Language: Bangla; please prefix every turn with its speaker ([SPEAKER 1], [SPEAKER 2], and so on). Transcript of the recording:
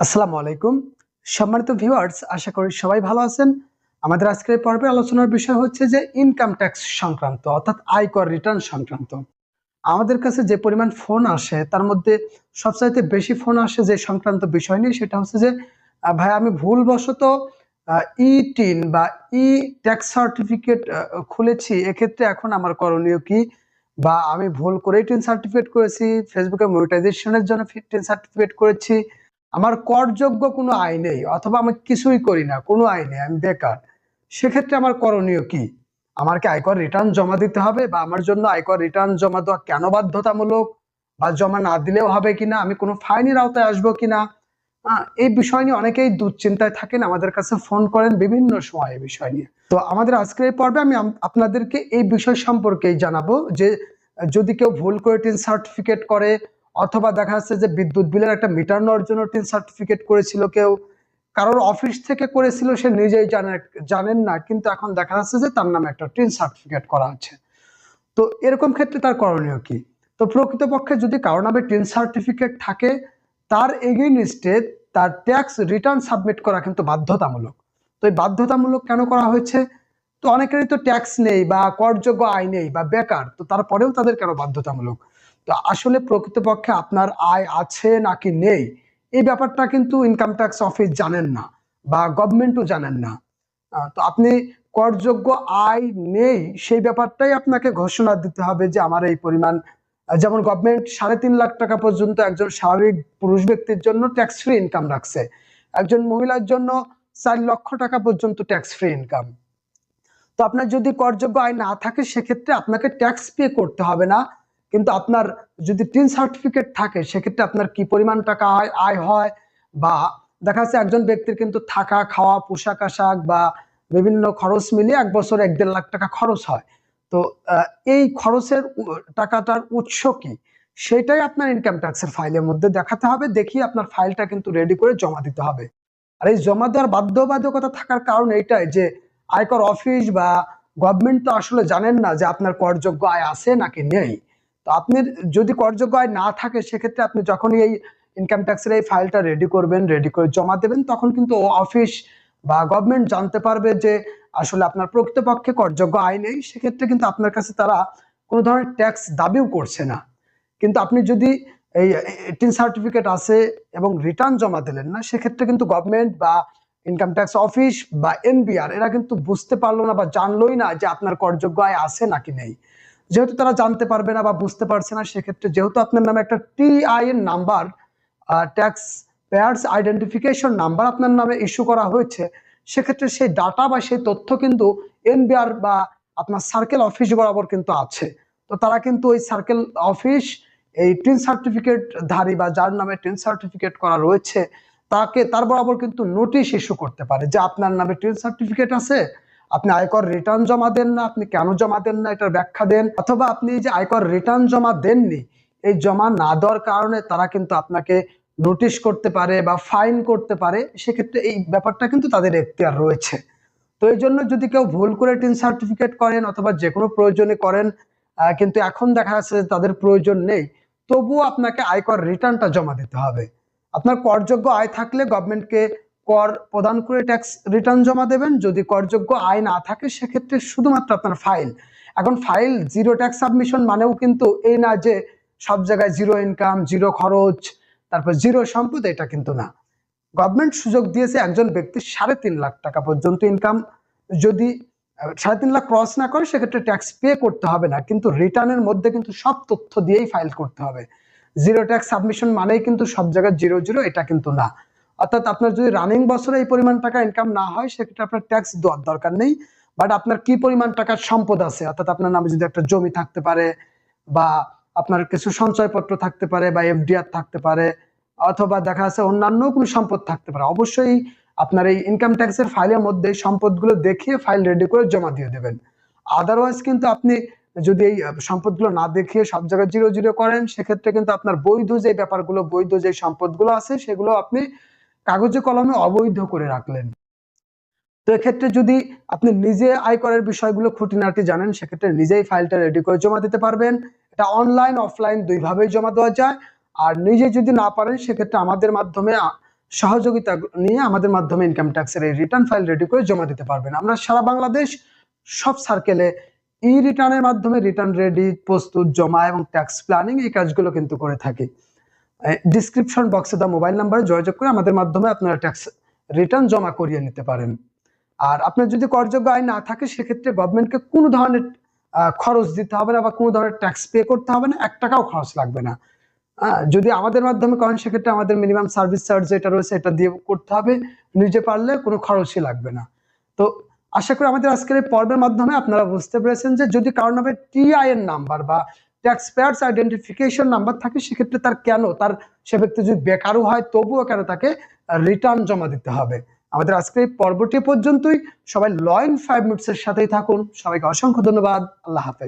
[SPEAKER 1] আসসালামু আলাইকুম। সম্মানিত ভিউয়ার্স, আশা করি সবাই ভালো আছেন। আমাদের আজকের পর্বে আলোচনার বিষয় হচ্ছে যে ইনকাম ট্যাক্স সংক্রান্ত, অর্থাৎ আয়কর রিটার্ন সংক্রান্ত। আমাদের কাছে যে পরিমাণ ফোন আসে, তার মধ্যে সবচাইতে বেশি ফোন আসে যে সংক্রান্ত বিষয় নিয়ে, সেটা হচ্ছে যে ভাই, আমি ভুলবশত ই টিন বা ই ট্যাক্স সার্টিফিকেট খুলেছি। এক্ষেত্রে এখন আমার করণীয় কি? বা আমি ভুল করে টিন সার্টিফিকেট করেছি ফেসবুকে মনিটাইজেশনের জন্য টিন সার্টিফিকেট করেছি আমার করযোগ্য কোনো আয় নেই, অথবা আমি কিছুই করি না, কোনো আয় নেই, আমি বেকার। সেক্ষেত্রে আমার করণীয় কি? আমার কি আয়কর রিটার্ন জমা দিতে হবে বা আমার জন্য আয়কর রিটার্ন জমা দেওয়া কেন বাধ্যতামূলক? বা জমা না দিলেও হবে কিনা আমি কোনো ফাইনের আওতায় আসব কিনা এই বিষয় নিয়ে অনেকেই দুশ্চিন্তায় থাকেন, আমাদের কাছে ফোন করেন বিভিন্ন সময় এই বিষয় নিয়ে। তো আমাদের আজকের এই পর্বে আমি আপনাদেরকে এই বিষয় সম্পর্কেই জানাব যে, যদি কেউ ভুল করে টিন সার্টিফিকেট করে অথবা দেখা যাচ্ছে যে বিদ্যুৎ বিলের একটা মিটার নেওয়ার জন্য টিন সার্টিফিকেট করেছিল কেউ। কারোর অফিস থেকে করেছিল, সে নিজেই জানে, জানেন না, কিন্তু এখন দেখা যাচ্ছে যে তার নামে একটা টিন সার্টিফিকেট করা আছে। তো এরকম ক্ষেত্রে তার করণীয় কি? তো প্রকৃতপক্ষে যদি কারও নামে টিন সার্টিফিকেট থাকে, তার এগেইনস্টে তার ট্যাক্স রিটার্ন সাবমিট করা কিন্তু বাধ্যতামূলক। তো এই বাধ্যতামূলক কেন করা হয়েছে? তো অনেকেরই তো ট্যাক্স নেই বা করযোগ্য আয় নেই বা বেকার, তো তারপরেও তাদের কেন বাধ্যতামূলক? তো আসলে প্রকৃতপক্ষে আপনার আয় আছে নাকি নেই, এই ব্যাপারটা কিন্তু ইনকাম ট্যাক্স অফিস জানেন না বা গভর্নমেন্টও জানেন না। তো আপনি করযোগ্য আয় নেই, সেই ব্যাপারটাই আপনাকে ঘোষণা দিতে হবে যে আমার এই পরিমাণ যেমন গভর্নমেন্ট সাড়ে তিন লাখ টাকা পর্যন্ত একজন স্বাভাবিক পুরুষ ব্যক্তির জন্য ট্যাক্স ফ্রি ইনকাম রাখছে। একজন মহিলার জন্য চার লক্ষ টাকা পর্যন্ত ট্যাক্স ফ্রি ইনকাম তো আপনার যদি করযোগ্য আয় না থাকে, সেক্ষেত্রে আপনাকে ট্যাক্স পে করতে হবে না। কিন্তু আপনার যদি টিন সার্টিফিকেট থাকে, সেক্ষেত্রে আপনার কি পরিমাণ টাকা আয় আয় হয়? বা দেখা যাচ্ছে একজন ব্যক্তির কিন্তু থাকা, খাওয়া, পোশাক আশাক বা বিভিন্ন খরচ মিলিয়ে এক বছর এক দেড় লাখ টাকা খরচ হয়। তো এই খরচের টাকাটার উৎস কি? সেটাই আপনার ইনকাম ট্যাক্সের ফাইলের মধ্যে দেখাতে হবে। দেখিয়ে আপনার ফাইলটা কিন্তু রেডি করে জমা দিতে হবে। আর এই জমা দেওয়ার বাধ্যবাধকতা থাকার কারণ এইটাই যে, আয়কর অফিস বা গভর্নমেন্ট তো আসলে জানেন না যে আপনার করযোগ্য আয় আছে নাকি নেই। তো আপনি যদি করযোগ্য আয় না থাকে, সেক্ষেত্রে আপনি যখনই এই ইনকাম ট্যাক্সের এই ফাইলটা রেডি করবেন রেডি করে জমা দেবেন, তখন কিন্তু অফিস বা গভর্নমেন্ট জানতে পারবে যে আসলে আপনার প্রকৃতপক্ষে করযোগ্য আয় নেই। সেক্ষেত্রে কিন্তু আপনার কাছে তারা কোনো ধরনের ট্যাক্স দাবিও করছে না। কিন্তু আপনি যদি এই টিন সার্টিফিকেট আছে এবং রিটার্ন জমা দিলেন না, সেক্ষেত্রে কিন্তু গভর্নমেন্ট বা ইনকাম ট্যাক্স অফিস বা এনবিআর এরা কিন্তু বুঝতে পারল না বা জানলোই না যে আপনার করযোগ্য আয় আছে নাকি নেই। যেহেতু তারা জানতে পারবে না বা বুঝতে পারছে না, সেক্ষেত্রে যেহেতু আপনার নামে একটা টিআই এর number tax payers identification number আপনার নামে ইস্যু করা হয়েছে, সেক্ষেত্রে সেই ডাটা বা সেই তথ্য কিন্তু এনবিআর বা আপনার সার্কেল অফিস বরাবর কিন্তু আছে। তো তারা কিন্তু ওই সার্কেল অফিস এই টিন সার্টিফিকেট ধারী বা যার নামে টিন সার্টিফিকেট করা রয়েছে, তাকে, তার বরাবর কিন্তু নোটিশ ইস্যু করতে পারে যে আপনার নামে টিন সার্টিফিকেট আছে আপনি আয়কর রিটার্ন জমা দেন না, আপনি কেন জমা দেন না, এটার ব্যাখ্যা দেন। অথবা আপনি যে আয়কর রিটার্ন জমা দেননি, এই জমা না দেওয়ার কারণে তারা কিন্তু আপনাকে নোটিশ করতে পারে বা ফাইন করতে পারে, সেক্ষেত্রে এই ব্যাপারটা কিন্তু তাদের এখতিয়ার রয়েছে। তো এই জন্য যদি কেউ ভুল করে টিন সার্টিফিকেট করেন অথবা যে কোনো প্রয়োজনে করেন কিন্তু এখন দেখা যাচ্ছে তাদের প্রয়োজন নেই, তবুও আপনাকে আয়কর রিটার্নটা জমা দিতে হবে। আপনার করযোগ্য আয় থাকলে গভর্নমেন্টকে কর প্রদান করে ট্যাক্স রিটার্ন জমা দেবেন। যদি করযোগ্য আয় না থাকে, সেক্ষেত্রে শুধুমাত্র আপনার ফাইল এখন ফাইল জিরো ট্যাক্স সাবমিশন মানেও কিন্তু এই না যে সব জায়গায় জিরো ইনকাম জিরো খরচ, তারপর জিরো সম্পদ, এটা কিন্তু না। গভর্নমেন্ট সুযোগ দিয়েছে একজন ব্যক্তি সাড়ে তিন লাখ টাকা পর্যন্ত ইনকাম যদি সাড়ে তিন লাখ ক্রস না করে, সেক্ষেত্রে ট্যাক্স পে করতে হবে না। কিন্তু রিটার্নের মধ্যে কিন্তু সব তথ্য দিয়েই ফাইল করতে হবে। জিরো ট্যাক্স সাবমিশন মানেই কিন্তু সব জায়গায় জিরো জিরো এটা কিন্তু না। অর্থাৎ আপনার যদি রানিং বছরে এই পরিমাণ টাকা ইনকাম না হয়, সেক্ষেত্রে আপনার ট্যাক্স দেওয়ার দরকার নেই। বাট আপনার কি পরিমাণ টাকার সম্পদ আছে? অর্থাৎ আপনার নামে যদি একটা জমি থাকতে পারে বা আপনার কিছু সঞ্চয়পত্র থাকতে পারে বা এফডিআর থাকতে পারে, অথবা দেখা যাচ্ছে অন্যান্য কোনো সম্পদ থাকতে পারে, অবশ্যই আপনার এই ইনকাম ট্যাক্সের ফাইলের মধ্যে সম্পদগুলো দেখিয়ে ফাইল রেডি করে জমা দিয়ে দেবেন। আদারওয়াইজ কিন্তু আপনি যদি এই সম্পদগুলো না দেখিয়ে সব জায়গায় জিরো জিরো করেন, সেক্ষেত্রে কিন্তু আপনার বৈধ যে ব্যাপারগুলো, বৈধ যে সম্পদগুলো আছে, সেগুলো আপনি কাগজে কলমে অবৈধ করে রাখলেন। তো এক্ষেত্রে যদি আপনি নিজে আয়করের বিষয়গুলো খুঁটিনাটি জানেন, সেক্ষেত্রে নিজেই ফাইলটা রেডি করে জমা দিতে পারবেন। এটা অনলাইন অফলাইন দুইভাবেই জমা দেওয়া যায়। আর নিজে যদি না পারেন, সেক্ষেত্রে আমাদের মাধ্যমে সহযোগিতা নিয়ে আমাদের মাধ্যমে ইনকাম ট্যাক্সের এই রিটার্ন ফাইল রেডি করে জমা দিতে পারবেন। আমরা সারা বাংলাদেশ সব সার্কেলে ই রিটার্নের মাধ্যমে রিটার্ন রেডি প্রস্তুত, জমা এবং ট্যাক্স প্ল্যানিং এই কাজগুলো কিন্তু করে থাকি। ডিসক্রিপশন বক্সে দেওয়া মোবাইল নাম্বারে যোগাযোগ করে আমাদের মাধ্যমে আপনারা ট্যাক্স রিটার্ন জমা করিয়ে নিতে পারেন। আর আপনার যদি করযোগ্য আয় না থাকে, সেক্ষেত্রে গভর্নমেন্টকে কোনো ধরনের খরচ দিতে হবে না বা কোনো ধরনের ট্যাক্স পে করতে হবে না, এক টাকাও খরচ লাগবে না। যদি আমাদের মাধ্যমে করেন, সেক্ষেত্রে আমাদের মিনিমাম সার্ভিস চার্জ যেটা রয়েছে, এটা দিয়ে করতে হবে। নিজে পারলে কোনো খরচই লাগবে না। তো আশা করি আমাদের আজকের এই পর্বের মাধ্যমে আপনারা বুঝতে পেরেছেন যে যদি কারোর নামে টিআই এর নাম্বার বা ট্যাক্স পেয়ার্স আইডেন্টিফিকেশন নাম্বার থাকে, সেক্ষেত্রে তার কেন? তার সে ব্যক্তি যদি বেকারও হয়, তবুও কেন তাকে রিটার্ন জমা দিতে হবে? আমাদের আজকে এই পর্বটি পর্যন্তই। সবাই লয়েন ফাইভ মিনিটসের সাথেই থাকুন। সবাইকে অসংখ্য ধন্যবাদ। আল্লাহ হাফেজ।